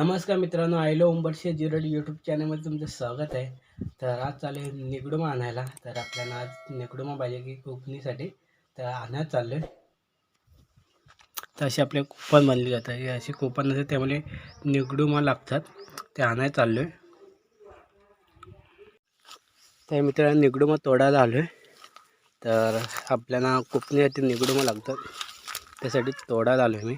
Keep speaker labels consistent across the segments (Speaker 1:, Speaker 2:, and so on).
Speaker 1: नमस्कार मित्रांनो आयलो उंबरशे जिरड यूट्यूब चॅनलमध्ये तुमचं स्वागत आहे. तर आज चालू आहे निगडुमा आणायला. तर आपल्याला आज निगडुमा पाहिजे की कोकणीसाठी. तर आणायला चाललो आहे तर अशी आपले कुपन बनली जातात. हे अशी कुपन असतात त्यामुळे निगडुमा लागतात. ते आणायला चाललो आहे तर मित्रांनो निगडुमा तोडायला आलो आहे तर आपल्याला कोकणीसाठी निगडुमा लागतात. त्यासाठी तोडायला आलो आहे मी.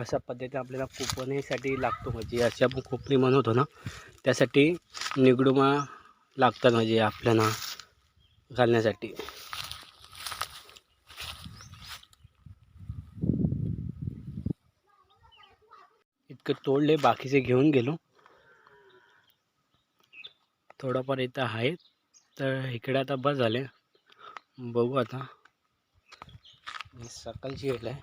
Speaker 1: अशा पद्धतीने आपल्याला कुपणीसाठी लागतो म्हणजे अशी आपण कोकणी बनवतो ना त्यासाठी निगडुमा लागतात म्हणजे आपल्याला घालण्यासाठी. इतकं तोडले बाकीचे घेऊन गेलो. थोडंफार इथं आहे तर इकडे आता बस झाले. बघू आता. सकाळची वेळ आहे.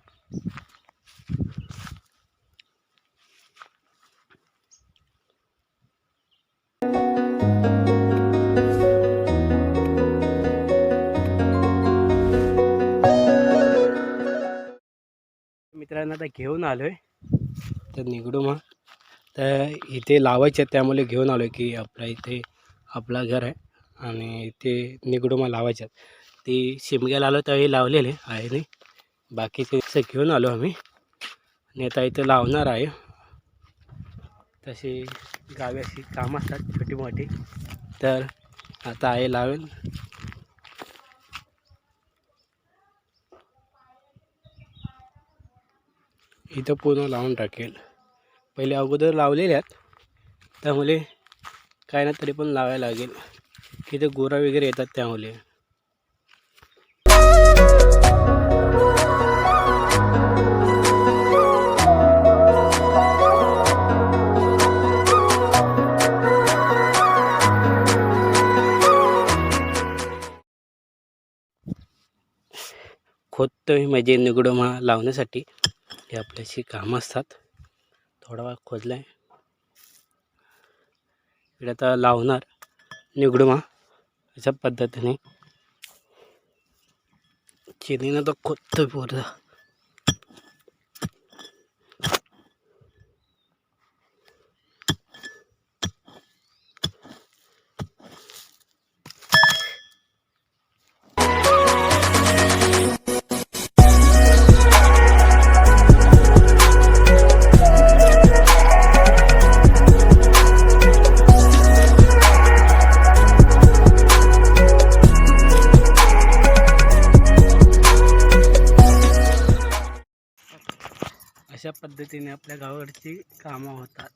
Speaker 1: मित्रांनो आता घेऊन आलो आहे तर निगडू मग. तर इथे लावायचे आहेत त्यामुळे घेऊन आलो आहे की आपल्या इथे आपला घर आहे आणि इथे निगडुमा लावायचे आहेत. ती शिमग्याला आलो त्यावेळी लावलेले आहे नाही. बाकीचे असं घेऊन आलो आम्ही. आणि आता इथे लावणार आहे. तशी गावी अशी कामं असतात छोटी मोठी. तर आता आहे लावेल इथं पूर्ण लावून टाकेल. पहिले अगोदर लावलेले आहेत त्यामुळे काय ना तरी पण लावायला लागेल. इथं गोरा वगैरे येतात त्यामुळे. खोदतोय म्हणजे निगडोमा लावण्यासाठी हे आपल्याशी कामं असतात. थोडा वेळ खोदला आहे इकडे आता लावणार निगडुमा अशा पद्धतीने. चिनीनं तर खोदतो पूर्ण आपल्या गावाकडची कामं होतात.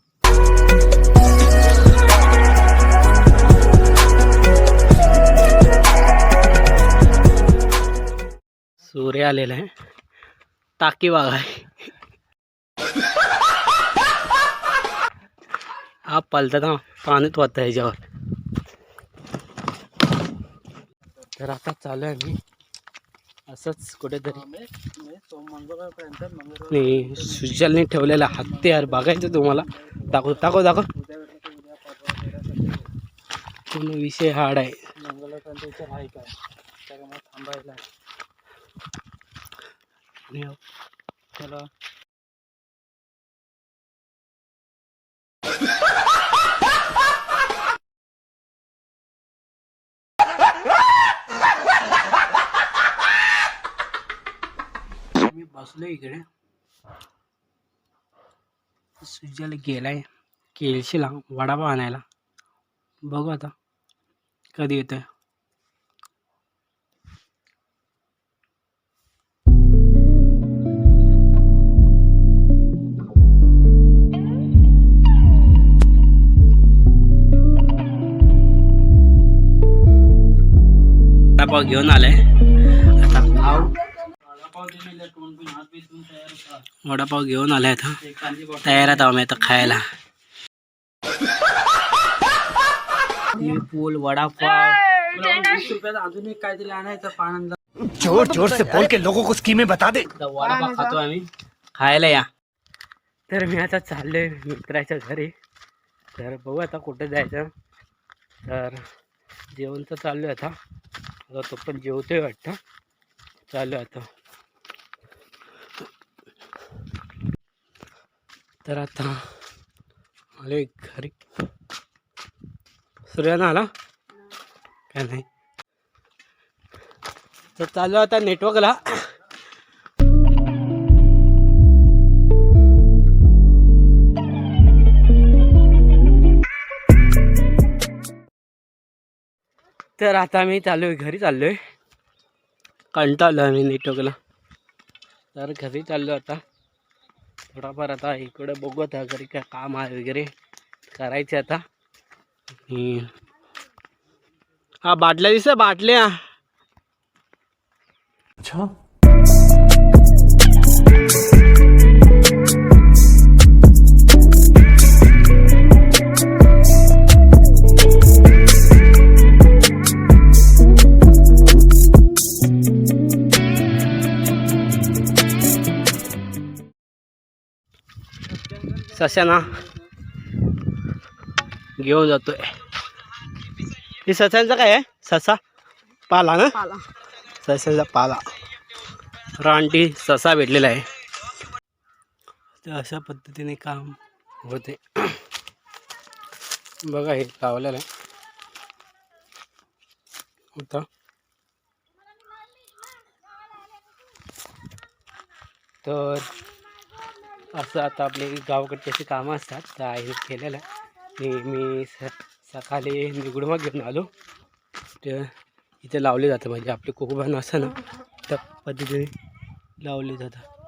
Speaker 1: सूर्य आलेला आहे. टाकी बाग आहे हा पालतात हा पाणीच आहे ह्याच्यावर तर आता चालू आहे मी. असंच कुठेतरी. नाही सुजलने ठेवलेला हत्यार बघायचं तुम्हाला. दाखव दाखव दाखव. पूर्ण विषय हार्ड आहे. आणि चला मी बसलो इकडे. सुजाला गेलाय केळशीला वडापाव आणायला. बघू आता कधी येतोय. वडापाव घेऊन आलाय. आता खाऊ. वडापाव घेऊन आलाय आता तयार आहेत आम्ही आता खायला. पूल वडापाव. वीस रुपयाचा अजून एक काहीतरी आणायचं पाण्याचा
Speaker 2: जोर जोर से बोल के लोगों को स्कीमें बता दे.
Speaker 1: वडापाव खातो आम्ही. खायला या. तर मी आता चाललोय मित्राच्या घरी. तर बघू आता कुठे जायचं. तर जेवण तर चालू आहे आता. आता तो पण जेवतोय वाटतं. चालू आहे आता. तर आता आले घरी. सूर्यानं आला? काय नाही. तर चालू आता नेटवर्कला तर आता मी चालू आहे घरी चाललो आहे कंटाळलो आहे मी नेटवर्कला तर घरी चाललो आता. थोडाफार आता इकडे बघू आता घरी काय काम आहे वगैरे करायचे आता आणि हा बाटल्या दिसत बाटल्या
Speaker 2: अच्छा
Speaker 1: सस्या घेऊन जातोय. हे सस्यांचा काय आहे? ससा? पाला ना?
Speaker 3: पाला.
Speaker 1: सस्यांचा पाला. रानटी ससा भेटलेला आहे. तर अशा पद्धतीने काम होते. बघा हे लावलेलं आहे. होता तर असं आता आपले गावाकडचे असे कामं असतात तर आईने केलेलं. आहे आणि मी स सकाळी निगुडमा घेऊन आलो. तर इथे लावले जातं म्हणजे आपले कोकोबान असं ना त्या पद्धतीने लावले जातं.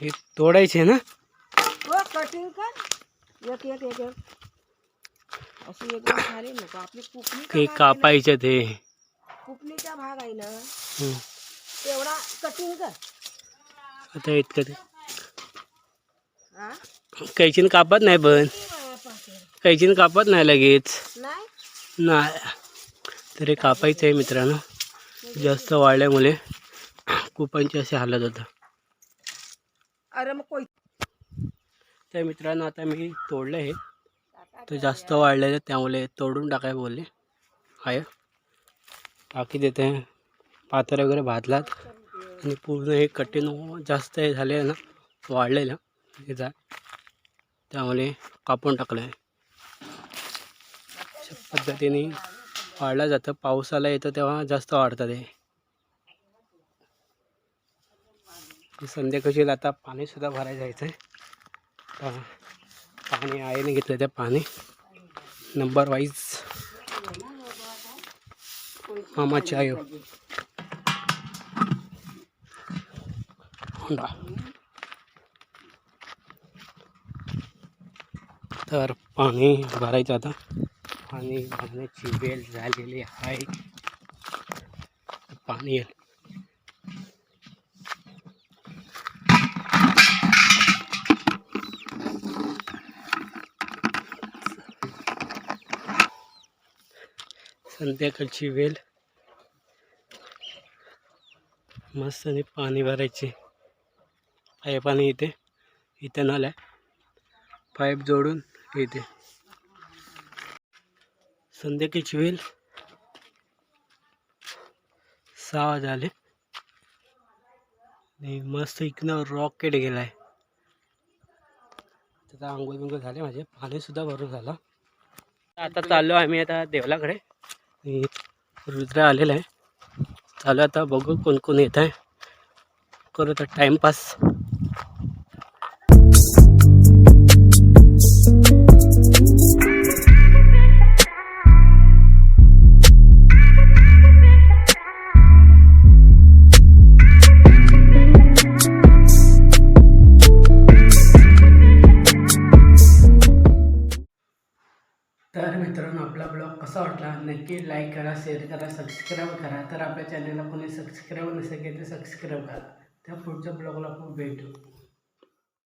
Speaker 1: हे तोडायचे ना?
Speaker 3: हो कटिंग कर. एक एक एक अशी झाली नको आपली
Speaker 1: हे कापायचे ते.
Speaker 3: कुपणीचा भाग आहे ना.
Speaker 1: हं.
Speaker 3: तेवढा कटिंग कर.
Speaker 1: आता इतकं ते. कैचीन कापत नाही पण? कैचीन कापत नाही लगेच.
Speaker 3: नाही?
Speaker 1: तर कापायचं आहे मित्रांनो. जास्त वाढल्यामुळे कुपांचे असे हालत होतं
Speaker 3: अरे मग कोई
Speaker 1: मित्रांनो आता मी तोडलं हे. तर जास्त वाढलेलं त्यामुळे तोडून टाकाय बोलले. आहे. टाकी देते. पात्र वगैरे भाजलात. आणि पूर्ण हे कठीण जास्त हे झाले ना वाढलेलं त्याचा त्यामुळे कापून टाकलं आहे अशा पद्धतीने वाढलं जातं. पावसाला येतं तेव्हा जास्त वाढतं ते. संध्याकाळची आता पाणीसुद्धा भरायला जायचं आहे. पा- पाणी आईने घेतलं त्या पाणी. नंबर वाईज मामाची आयो होंडा. तर पाणी भरायचं आता. पाणी भरण्याची वेळ झालेली आहे. पाणी येईल संध्याकाळची वेळ मस्त आणि पाणी भरायचे. पाईप आणि इथे इथे नाल्या पाईप जोडून इथे. संध्याकाळची वेल. सहा झाले आणि मस्त इकडनं रॉकेट गेलाय. त्याचा आंघोळ बिंगोळ झाले माझे. पाणीसुद्धा भरून झालं. आता चाललो आम्ही आता देवलाकडे आणि रुद्र आलेलं आहे. चालू आता बघू कोण कोण येत आहे. करू तर टाईमपास नक्की लाईक करा शेअर करा सबस्क्राईब करा. तर आपल्या चॅनलला कोणी सबस्क्राईब नसेल की ते सबस्क्राईब करा. त्या पुढच्या ब्लॉगला आपण भेटू.